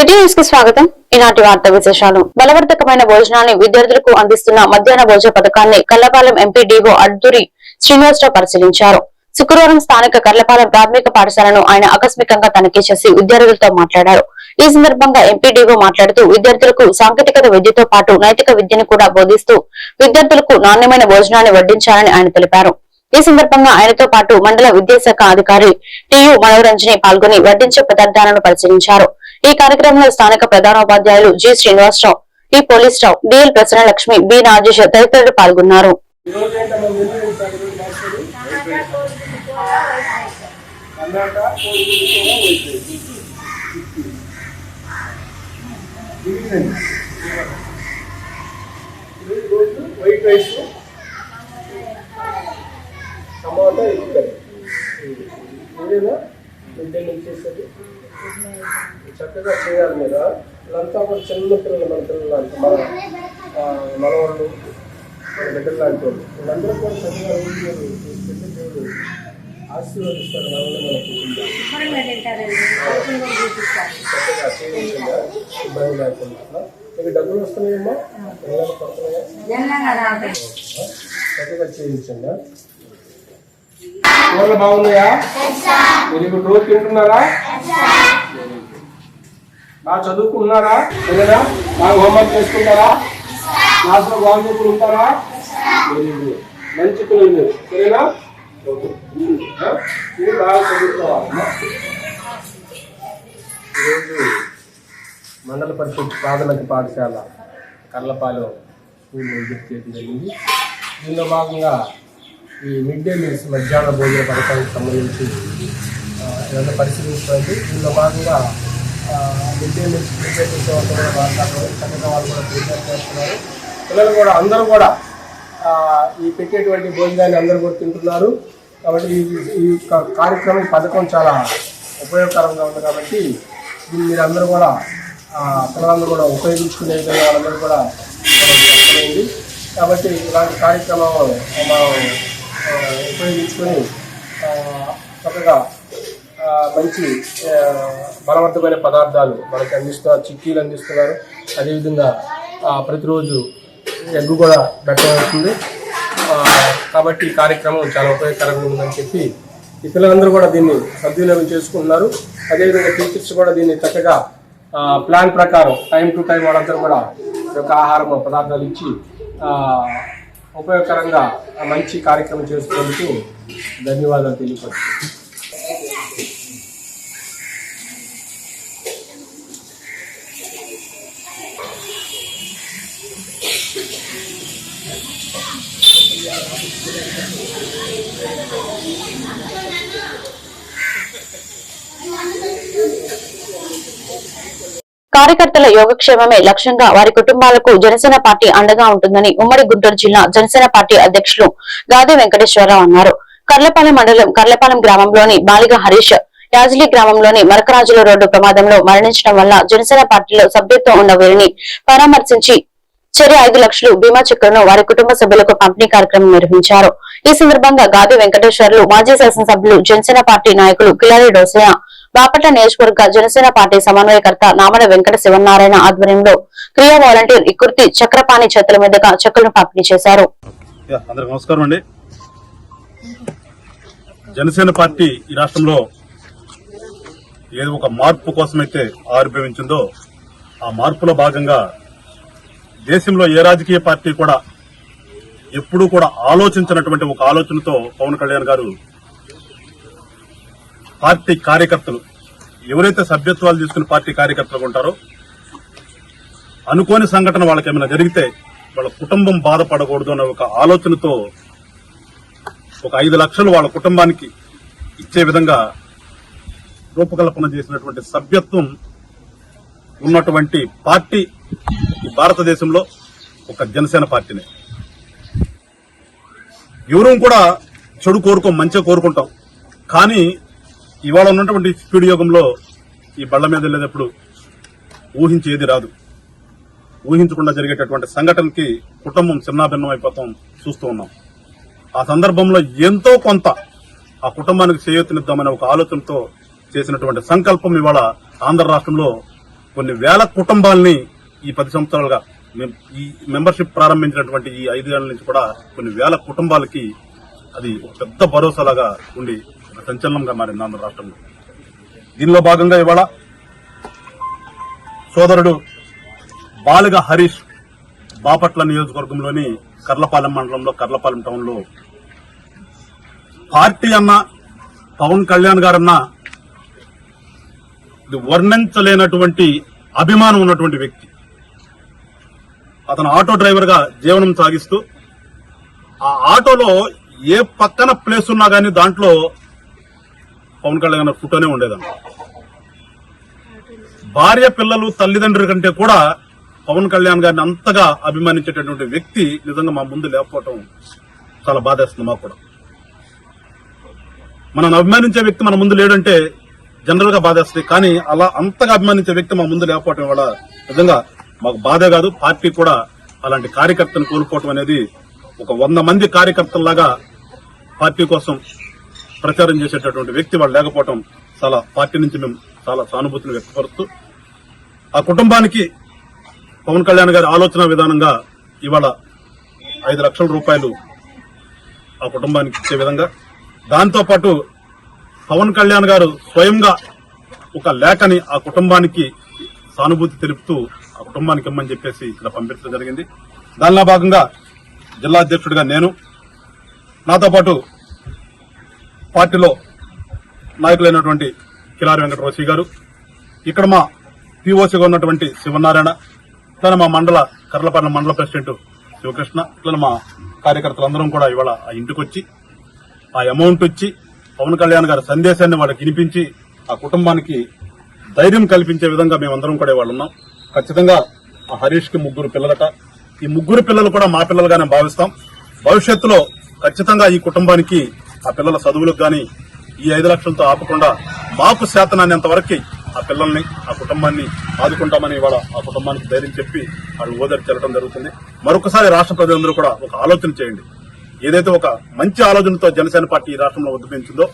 City న్యూస్కి స్వాగతం. ఈనాటి వార్త విశేషాలు బలవర్ధకమైన భోజనాన్ని విద్యార్థులకు అందిస్తున్న మధ్యాహ్న భోజన పథకాన్ని కల్లపాలెం ఎంపీ డీఓ అడ్దూరి శ్రీనివాసరావు పరిశీలించారు. శుక్రవారం స్థానిక కర్లపాలెం ప్రాథమిక పాఠశాలను ఆయన ఆకస్మికంగా తనిఖీ చేసి విద్యార్థులతో మాట్లాడారు. ఈ సందర్భంగా ఎంపీడీఓ మాట్లాడుతూ విద్యార్థులకు సాంకేతికత విద్యతో పాటు నైతిక విద్యను కూడా బోధిస్తూ విద్యార్థులకు నాణ్యమైన భోజనాన్ని వడ్డించాలని ఆయన తెలిపారు. ఈ సందర్భంగా ఆయనతో పాటు మండల విద్యాశాఖ అధికారి టియు మనోరంజని పాల్గొని వడ్డించే పదార్థాలను పరిశీలించారు. ఈ కార్యక్రమంలో స్థానిక ప్రధానోపాధ్యాయులు G Srinivasarao T police Rao DL Prasannalakshmi B Rajesh తదితరులు పాల్గొన్నారు వైట్ రైస్. టమాటా ఎగ్ ఇదేనా చక్కగా చేయాలి మీరు వీళ్ళంతా కూడా చిన్న పిల్లలు మన పిల్లలు అంటే మన మనవాళ్ళు మన బిడ్డలు లాంటి వాళ్ళు. వీళ్ళందరూ కూడా చక్కగా రోజు చేసుకుంటే దేవుడు ఆశీర్వదిస్తారు వాళ్ళని మన కుటుంబాన్ని శుభ్రంగా తింటారండి. ఆరోగ్యంగా చూపిస్తారు చక్కగా చేయించండి ఇబ్బంది లేకుండా. మీకు డబ్బులు వస్తున్నాయమ్మా? పిల్లలు పడుతున్నాయా? చక్కగా చేయించండి. కూరలు బాగున్నాయా? మీరు ఇప్పుడు రోజు తింటున్నారా? బాగా చదువుకున్నారా సరేనా బాగా హోంవర్క్ చేసుకుంటారా? క్లాస్లో బాగా చదువుకుంటారా మంచి పిల్లలు మీరు సరేనా? మీరు బాగా చదువుకోవాలి. ఈరోజు మండల పరిషత్ ప్రాథమిక పాఠశాల కర్లపాలెం స్కూల్ విజిట్ చేయడం జరిగింది. దీనిలో భాగంగా ఈ మిడ్ డే మీల్స్ మధ్యాహ్న భోజన పథకానికి సంబంధించి ఇదంతా పరిశీలించడానికి దీనిలో భాగంగా ఆ, మిడ్ డే మీల్స్ ప్రిపేర్ చేసే వాళ్ళు కూడా మాట్లాడుతున్నారు చక్కగా వాళ్ళు కూడా ప్రిపేర్ చేస్తున్నారు. పిల్లలు కూడా అందరూ కూడా ఈ పెట్టేటువంటి భోజనాన్ని అందరూ కూడా తింటున్నారు. కాబట్టి ఈ- ఈ కార్యక్రమం పథకం చాలా ఉపయోగకరంగా ఉంది కాబట్టి దీన్ని మీరు అందరూ కూడా పిల్లలందరూ కూడా ఉపయోగించుకునే విధంగా వాళ్ళందరూ కూడా చెప్పలేదు కాబట్టి ఇలాంటి కార్యక్రమం మనం ఉపయోగించుకొని చక్కగా మంచి బలవంతమైన పదార్థాలు మనకి అందిస్తున్నారు చిక్కీలు అందిస్తున్నారు. అదేవిధంగా ప్రతిరోజు ఎగ్గు కూడా పెట్టవలసింది కాబట్టి ఈ కార్యక్రమం చాలా ఉపయోగకరంగా ఉందని చెప్పి ఈ పిల్లలందరూ కూడా దీన్ని సద్వినియోగం చేసుకుంటున్నారు. అదేవిధంగా టీచర్స్ కూడా దీన్ని చక్కగా ప్లాన్ ప్రకారం టైం టు టైం వాళ్ళందరూ కూడా ఈ యొక్క ఆహారం పదార్థాలు ఇచ్చి ఉపయోగకరంగా మంచి కార్యక్రమం చేసుకుంటూ ధన్యవాదాలు తెలియపరుస్తున్నాను. కార్యకర్తల యోగక్షేమమే లక్ష్యంగా వారి కుటుంబాలకు జనసేన పార్టీ అండగా ఉంటుందని ఉమ్మడి గుంటూరు జిల్లా జనసేన పార్టీ అధ్యక్షులు గాదే వెంకటేశ్వరరావు అన్నారు. కర్లపాలెం మండలం కర్లపాలెం గ్రామంలోని బాలిక హరీష్ యాజలి గ్రామంలోని మరకరాజుల రోడ్డు ప్రమాదంలో మరణించడం వల్ల జనసేన పార్టీలో సభ్యత్వం ఉన్న వీరిని పరామర్శించి చెరి ఐదు లక్షలు బీమా చెక్కులను వారి కుటుంబ సభ్యులకు పంపిణీ కార్యక్రమం నిర్వహించారు. ఈ సందర్భంగా గాది వెంకటేశ్వర్లు మాజీ శాసనసభ్యులు జనసేన పార్టీ నాయకులు కిలారి డోసయ్య బాపట్ల నియోజకవర్గ జనసేన పార్టీ సమన్వయకర్త నామల వెంకట శివనారాయణ ఆధ్వర్యంలో క్రియా వాలంటీర్ ఇకుర్తి చక్రపాణి చేతుల మీదుగా చెక్కులను పంపిణీ చేశారు. నమస్కారం అండి. జనసేన పార్టీ ఈ రాష్ట్రంలో ఏదో ఒక మార్పు కోసమైతే ఆవిర్భవించిందో ఆ మార్పులో భాగంగా దేశంలో ఏ రాజకీయ పార్టీ కూడా ఎప్పుడూ కూడా ఆలోచించినటువంటి ఒక ఆలోచనతో పవన్ కళ్యాణ్ గారు పార్టీ కార్యకర్తలు ఎవరైతే సభ్యత్వాలు తీసుకున్న పార్టీ కార్యకర్తలు ఉంటారో అనుకోని సంఘటన వాళ్ళకి ఏమైనా జరిగితే వాళ్ళ కుటుంబం బాధపడకూడదు అనే ఒక ఆలోచనతో ఒక ఐదు లక్షలు వాళ్ళ కుటుంబానికి ఇచ్చే విధంగా రూపకల్పన చేసినటువంటి సభ్యత్వం ఉన్నటువంటి పార్టీ భారతదేశంలో ఒక జనసేన పార్టీనే. ఎవరూ కూడా చెడు కోరుకోం మంచిగా కోరుకుంటాం. కానీ ఇవాళ ఉన్నటువంటి స్పీడ్ యోగంలో ఈ బళ్ళ మీద వెళ్ళేటప్పుడు ఊహించేది రాదు. ఊహించకుండా జరిగేటటువంటి సంఘటనకి కుటుంబం చిన్నాభిన్నం అయిపోతాం చూస్తూ ఉన్నాం. ఆ సందర్భంలో ఎంతో కొంత ఆ కుటుంబానికి చేయొత్తునిద్దామనే ఒక ఆలోచనతో చేసినటువంటి సంకల్పం ఇవాళ ఆంధ్ర రాష్ట్రంలో కొన్ని వేల కుటుంబాలని ఈ పది సంవత్సరాలుగా ఈ మెంబర్షిప్ ప్రారంభించినటువంటి ఈ ఐదు ఏళ్ళ నుంచి కూడా కొన్ని వేల కుటుంబాలకి అది ఒక పెద్ద భరోసాలాగా ఉండి సంచలనంగా మారింది ఆంధ్ర రాష్ట్రంలో. దీనిలో భాగంగా ఇవాళ సోదరుడు బాలుగ హరీష్ బాపట్ల నియోజకవర్గంలోని కర్లపాలెం మండలంలో కర్లపాలెం టౌన్లో పార్టీ అన్న పవన్ కళ్యాణ్ గారన్న ఇది వర్ణించలేనటువంటి అభిమానం ఉన్నటువంటి వ్యక్తి. అతను ఆటో డ్రైవర్గా జీవనం సాగిస్తూ ఆ ఆటోలో ఏ పక్కన ప్లేస్ ఉన్నా గానీ దాంట్లో పవన్ కళ్యాణ్ గారి ఫోటోనే ఉండేదాన్ని భార్య పిల్లలు తల్లిదండ్రుల కంటే కూడా పవన్ కళ్యాణ్ గారిని అంతగా అభిమానించేటటువంటి వ్యక్తి నిజంగా మా ముందు లేకపోవటం చాలా బాధేస్తుంది మాకు కూడా. మనం అభిమానించే వ్యక్తి మన ముందు లేడంటే జనరల్గా బాధేస్తుంది. కానీ అలా అంతగా అభిమానించే వ్యక్తి మా ముందు లేకపోవటం వల్ల నిజంగా మాకు బాధే కాదు పార్టీ కూడా అలాంటి కార్యకర్తను కోల్పోవటం అనేది ఒక వంద మంది కార్యకర్తల్లాగా పార్టీ కోసం ప్రచారం చేసేటటువంటి వ్యక్తి వాళ్ళు లేకపోవటం చాలా పార్టీ నుంచి మేము చాలా సానుభూతిని వ్యక్తపరుస్తూ ఆ కుటుంబానికి పవన్ కళ్యాణ్ గారి ఆలోచన విధానంగా ఇవాళ ఐదు లక్షల రూపాయలు ఆ కుటుంబానికి ఇచ్చే విధంగా దాంతోపాటు పవన్ కళ్యాణ్ గారు స్వయంగా ఒక లేఖని ఆ కుటుంబానికి సానుభూతి తెలుపుతూ ఆ కుటుంబానికి ఇమ్మని చెప్పేసి ఇక్కడ పంపించడం జరిగింది. దానిలో భాగంగా జిల్లా అధ్యక్షుడిగా నేను నాతో పాటు పార్టీలో నాయకులైనటువంటి కిలారి వెంకటరోసి గారు ఇక్కడ మా పిఓసిగా ఉన్నటువంటి శివనారాయణ ఇట్లా మా మండల కర్లపాలెం మండల ప్రెసిడెంట్ శివకృష్ణ ఇట్లా మా కార్యకర్తలందరం కూడా ఇవాళ ఆ ఇంటికి వచ్చి ఆ అమౌంట్ ఇచ్చి పవన్ కళ్యాణ్ గారి సందేశాన్ని వాళ్ళకి వినిపించి ఆ కుటుంబానికి ధైర్యం కల్పించే విధంగా మేమందరం కూడా ఇవాళ ఉన్నాం. ఖచ్చితంగా ఆ హరీష్కి ముగ్గురు పిల్లలట. ఈ ముగ్గురు పిల్లలు కూడా మా పిల్లలుగానే భావిస్తాం. భవిష్యత్తులో ఖచ్చితంగా ఈ కుటుంబానికి ఆ పిల్లల చదువులకు కానీ ఈ ఐదు లక్షలతో ఆపకుండా మాకు శాతనాన్నంత వరకు ఆ పిల్లల్ని ఆ కుటుంబాన్ని ఆదుకుంటామని ఇవాళ ఆ కుటుంబానికి ధైర్యం చెప్పి వాళ్ళు ఓదారి చెల్లడం జరుగుతుంది. మరొకసారి రాష్ట్ర ప్రజలందరూ కూడా ఒక ఆలోచన చేయండి. ఏదైతే ఒక మంచి ఆలోచనతో జనసేన పార్టీ ఈ రాష్ట్రంలో ఉద్యమించిందో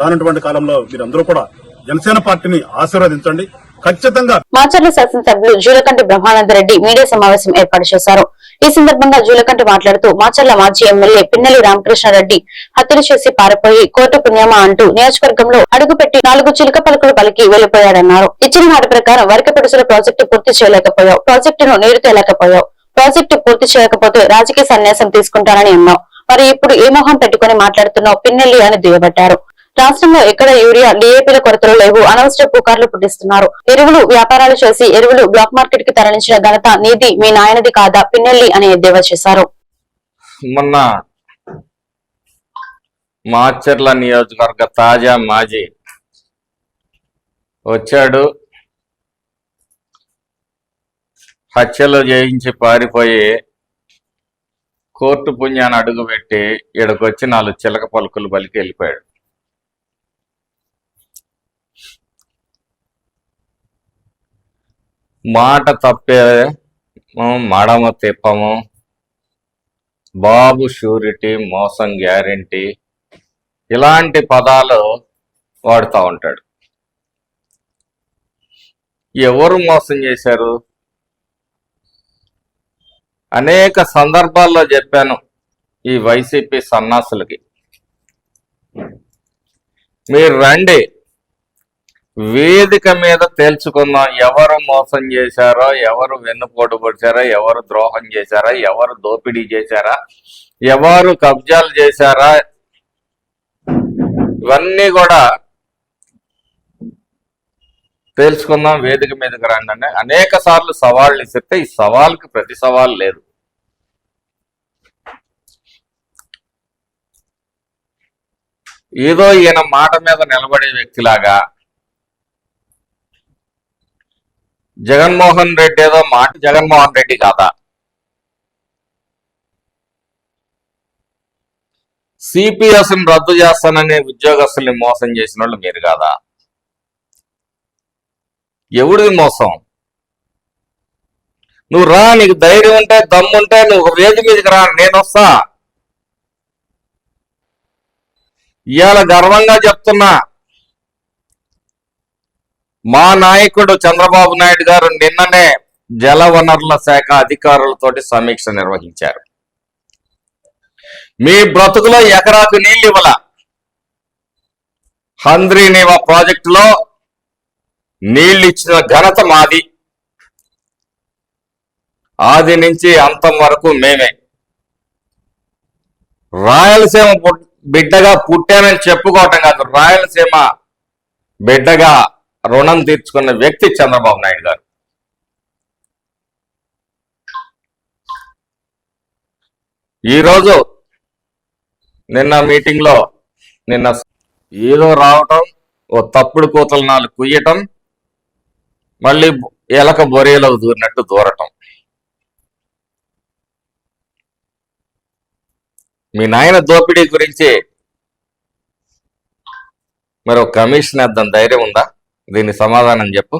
రానటువంటి కాలంలో మీరందరూ కూడా జనసేన పార్టీని ఆశీర్వదించండి. ఖచ్చితంగా. మాచర్ల శాసనసభ్యులు జూలకంటి బ్రహ్మానందరెడ్డి మీడియా సమావేశం ఏర్పాటు చేశారు. ఈ సందర్భంగా జూలకంటి మాట్లాడుతూ మాచర్ల మాజీ ఎమ్మెల్యే పిన్నెల్లి రామకృష్ణారెడ్డి హత్యలు చేసి పారిపోయి కోర్టు పుణ్యమా అంటూ నియోజకవర్గంలో అడుగుపెట్టి నాలుగు చిలుక పలుకులు పలికి వెళ్ళిపోయాడన్నారు ఇచ్చిన మాట ప్రకారం వరక పిడుసుల ప్రాజెక్టు పూర్తి చేయలేకపోయావు. ప్రాజెక్టును నీరు తేలేకపోయావు. ప్రాజెక్టు పూర్తి చేయకపోతే రాజకీయ సన్యాసం తీసుకుంటానని అన్నావు. మరి ఇప్పుడు ఏ మొహం పెట్టుకుని మాట్లాడుతున్నావు? పిన్నెల్లి అని దుయ్యబట్టారు. రాష్ట్రంలో ఎక్కడ యూరియా డిఏపీల కొరతలు లేవు. అనవసర పుకార్లు పుట్టిస్తున్నారు. ఎరువులు వ్యాపారాలు చేసి ఎరువులు బ్లాక్ మార్కెట్కి తరలించిన ఘనత నీతి మీ నాయనది కాదా? పిన్నెల్లి అని ఎద్దేవా చేశారు. మొన్న మాచర్ల నియోజకవర్గ తాజా మాజీ వచ్చాడు. హత్యలు చేయించి పారిపోయి కోర్టు పుణ్యాన్ని అడుగుపెట్టి ఈడకొచ్చి నాలుగు చిలక పలుకులు బలికి వెళ్ళిపోయాడు. మాట తప్పే మడమ తిప్పము. బాబు షూరిటీ మోసం గ్యారంటీ ఇలాంటి పదాలు వాడుతూ ఉంటాడు. ఎవరు మోసం చేశారు? అనేక సందర్భాల్లో చెప్పాను ఈ వైసీపీ సన్నాసులకి. మీరు రండి. వేదిక మీద తేల్చుకుందాం. ఎవరు మోసం చేశారో ఎవరు వెన్నుపోటు పొడిచారో ఎవరు ద్రోహం చేశారా ఎవరు దోపిడీ చేశారా ఎవరు కబ్జాలు చేశారా ఇవన్నీ కూడా తేల్చుకుందాం. వేదిక మీదకి రండి అనేక సార్లు సవాళ్ళు ఇస్తే ఈ సవాల్కి ప్రతి సవాల్ లేదు. ఏదో ఈయన మాట మీద నిలబడే వ్యక్తిలాగా జగన్మోహన్ రెడ్డి ఏదో మాట జగన్మోహన్ రెడ్డి కాదా? సిపిఎస్ రద్దు చేస్తానని ఉద్యోగస్తుల్ని మోసం చేసిన వాళ్ళు మీరు కాదా? ఎవడిది మోసం? నువ్వు రా నీకు ధైర్యం ఉంటే దమ్ముంటే నువ్వు ఒక వేది మీదకి రా నేను వస్తా. ఇవాళ గర్వంగా చెప్తున్నా. మా నాయకుడు చంద్రబాబు నాయుడు గారు నిన్ననే జల వనరుల శాఖ అధికారులతోటి సమీక్ష నిర్వహించారు. మీ బ్రతుకులో ఎకరాకు నీళ్ళు ఇవ్వాల? హంద్రీనేవా ప్రాజెక్టులో నీళ్ళు ఇచ్చిన ఘనత మాది. ఆది నుంచి అంతం వరకు మేమే. రాయలసీమ బిడ్డగా పుట్టానని చెప్పుకోవటం కాదు. రాయలసీమ బిడ్డగా రుణం తీర్చుకున్న వ్యక్తి చంద్రబాబు నాయుడు గారు. ఈరోజు నిన్న మీటింగ్లో నిన్న ఏదో రావటం ఓ తప్పుడు కూతలు నాలుగు కుయ్యటం మళ్ళీ ఎలక బొరేలో దూరినట్టు దూరటం. మీ నాయన దోపిడీ గురించి మరి ఒక కమిషన్ వేద్దాం ధైర్యం ఉందా? దీని సమాధానం చెప్పు.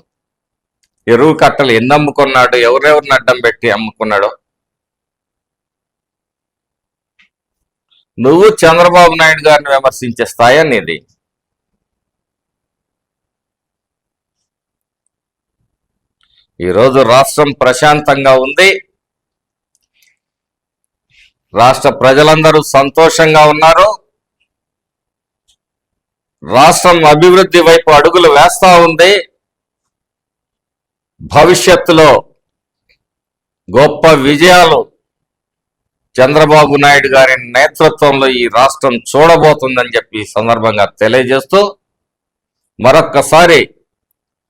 ఎరువు కట్టలు ఎన్ని అమ్ముకున్నాడు ఎవరెవరిని అడ్డం పెట్టి అమ్ముకున్నాడో. నువ్వు చంద్రబాబు నాయుడు గారిని విమర్శించే స్థాయి అనేది ఈరోజు రాష్ట్రం ప్రశాంతంగా ఉంది. రాష్ట్ర ప్రజలందరూ సంతోషంగా ఉన్నారు. రాష్ట్రం అభివృద్ధి వైపు అడుగులు వేస్తా ఉంది. భవిష్యత్తులో గొప్ప విజయాలు చంద్రబాబు నాయుడు గారి నేతృత్వంలో ఈ రాష్ట్రం చూడబోతుందని చెప్పి సందర్భంగా తెలియజేస్తూ మరొక్కసారి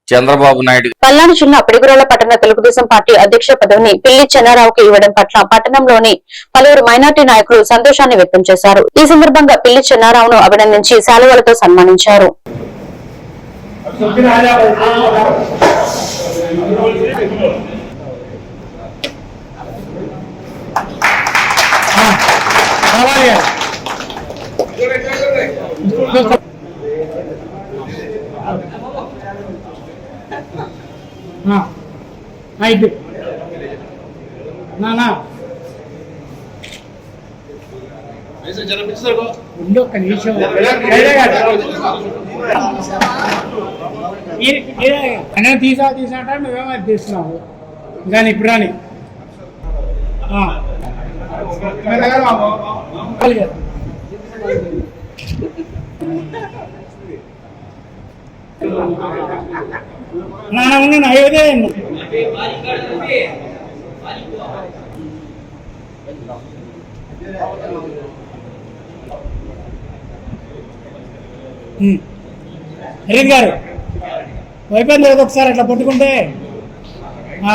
చంద్రబాబు నాయుడు పల్నాడు జిల్లా పిడుగురాల పట్టణ తెలుగుదేశం పార్టీ అధ్యక్ష పదవిని పిల్లి చెన్నారావుకి ఇవ్వడం పట్ల పట్టణంలోని పలువురు మైనార్టీ నాయకులు సంతోషాన్ని వ్యక్తం చేశారు ఈ సందర్భంగా పిల్లి చెన్నారావును అభినందించి శాలువలతో సన్మానించారు ఐదు. నానా. ఉండు ఒక్క నిమిషం. కన్నా తీసా తీసా అంటే నువ్వేమో తీస్తున్నావు కానీ ఇప్పుడు రాని. నానా ఉన్నా ఐదే ఏదే గారు అయిపోయింది లేదు ఒకసారి అట్లా పట్టుకుంటే? ఆ,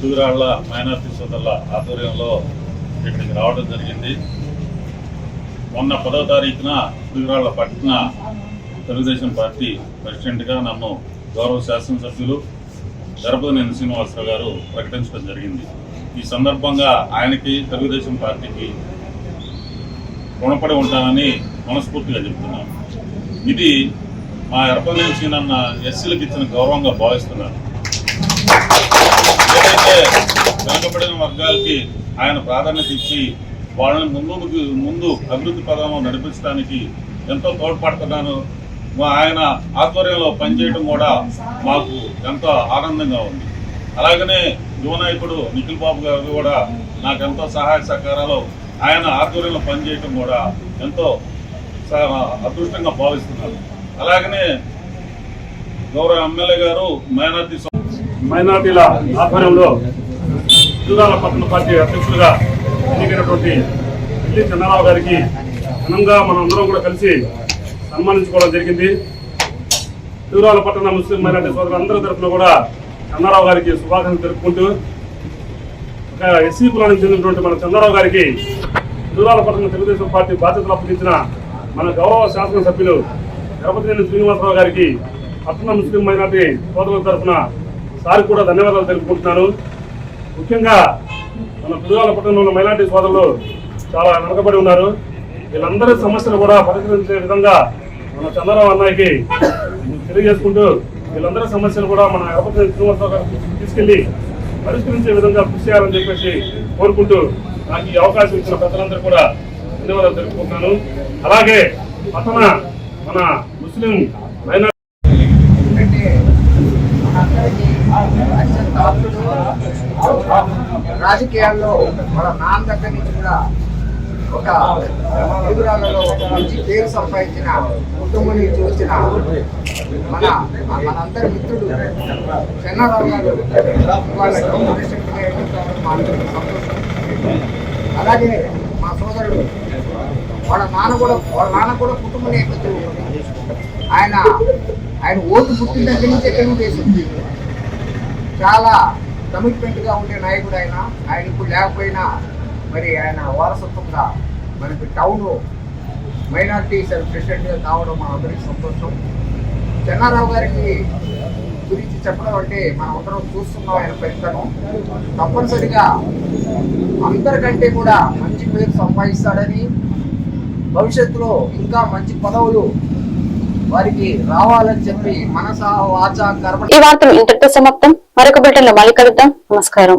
తూరాళ్ళ మైనార్టీ సోదరుల ఆధ్వర్యంలో ఇక్కడికి రావడం జరిగింది. మొన్న పదో తారీఖున తూరాళ్ళ పట్టణ తెలుగుదేశం పార్టీ ప్రెసిడెంట్గా నన్ను గౌరవ శాసనసభ్యులు గరపతినేని శ్రీనివాసరావు గారు ప్రకటించడం జరిగింది. ఈ సందర్భంగా ఆయనకి తెలుగుదేశం పార్టీకి రుణపడి ఉంటానని మనస్ఫూర్తిగా చెప్తున్నాను. ఇది మా ఎరపనేని సీనన్న ఎస్సీలకు ఇచ్చిన గౌరవంగా భావిస్తున్నాను. ఏదైతే వెనుకబడిన వర్గాలకి ఆయన ప్రాధాన్యత ఇచ్చి వాళ్ళని ముందుకు ముందు అభివృద్ధి పదంలో నడిపించడానికి ఎంతో తోడ్పడుతున్నాను. ఆయన ఆధ్వర్యంలో పనిచేయడం కూడా మాకు ఎంతో ఆనందంగా ఉంది. అలాగనే యువ నాయకుడు నిఖిల్ బాబు గారు కూడా నాకు ఎంతో సహాయ సహకారాలు. ఆయన ఆధ్వర్యంలో పనిచేయడం కూడా ఎంతో అదృష్టంగా భావిస్తున్నారు అలాగనే గౌరవ ఎమ్మెల్యే గారు మైనార్టీ మైనార్టీల ఆధ్వర్యంలో జిల్లాల పట్టణ పార్టీ అధ్యక్షులుగా ఎన్నికైనటువంటి పిల్లి చంద్రరావు గారికి ఘనంగా మనం అందరం కూడా కలిసి సన్మానించుకోవడం జరిగింది. దూరాల పట్టణ ముస్లిం మైనార్టీ సోదరులందరి తరఫున కూడా చంద్రరావు గారికి శుభాకాంక్షలు తెలుపుకుంటూ ఒక ఎస్సీ కులానికి చెందినటువంటి మన చంద్రరావు గారికి పట్టణ తెలుగుదేశం పార్టీ బాధ్యతలు అప్పగించిన మన గౌరవ శాసనసభ్యులు తిరుపతి శ్రీనివాసరావు గారికి పట్టణ ముస్లిం మైనార్టీ సోదరుల తరఫున సార్ కూడా ధన్యవాదాలు తెలుపుకుంటున్నాను. ముఖ్యంగా మన పిల్లల పట్టణంలో ఉన్న మైనార్టీ సోదరులు చాలా వెనకబడి ఉన్నారు. వీళ్ళందరి సమస్యలు కూడా పరిష్కరించే విధంగా మన చంద్రరావు అన్నయ్యకి తెలియజేసుకుంటూ వీళ్ళందరి సమస్యలు కూడా మన గణపతి శ్రీనివాసరావు గారికి తీసుకెళ్ళి పరిష్కరించే విధంగా కృషి చేయాలని చెప్పేసి కోరుకుంటూ నాకు ఈ అవకాశం ఇచ్చిన ప్రజలందరూ కూడా ధన్యవాదాలు తెలుపుకుంటున్నాను. అలాగే పట్టణ మన ముస్లిం రాజకీయాల్లో వాళ్ళ నాన్న దగ్గర నుంచి కూడా ఒక తెలుగురాళ్ళలో ఒక మంచి పేరు సంపాదించిన కుటుంబం చూసిన మన మనందరి మిత్రుడు చెన్నారావు గారు వాళ్ళ సంతోషం. అలాగే మా సోదరుడు వాళ్ళ నాన్న కూడా వాళ్ళ నాన్న కూడా కుటుంబ నేపథ్యం ఆయన ఆయన ఓటు పుట్టిన దగ్గర నుంచి ఎక్కడ వేసింది? చాలా కమిట్మెంట్గా ఉండే నాయకుడు ఆయన ఆయన ఇప్పుడు లేకపోయినా మరి ఆయన వారసత్వంగా మనకి టౌన్ మైనార్టీ ప్రెసిడెంట్ ప్రెసిడెంట్గా కావడం మన అందరికీ సంతోషం. చెన్నారావు గారికి గురించి చెప్పడం అంటే మనం అందరం చూస్తున్నాం ఆయన పెద్దను తప్పనిసరిగా అందరికంటే కూడా మంచి పేరు సంపాదిస్తాడని భవిష్యత్తులో ఇంకా మంచి పదవులు వారికి రావాలని చెప్పి మనస వాచ కర్మ ఈ వార్తలు ఇంతటితో సమాప్తం. మరొక బిల్టన్లో మళ్ళీ కలుద్దాం. నమస్కారం.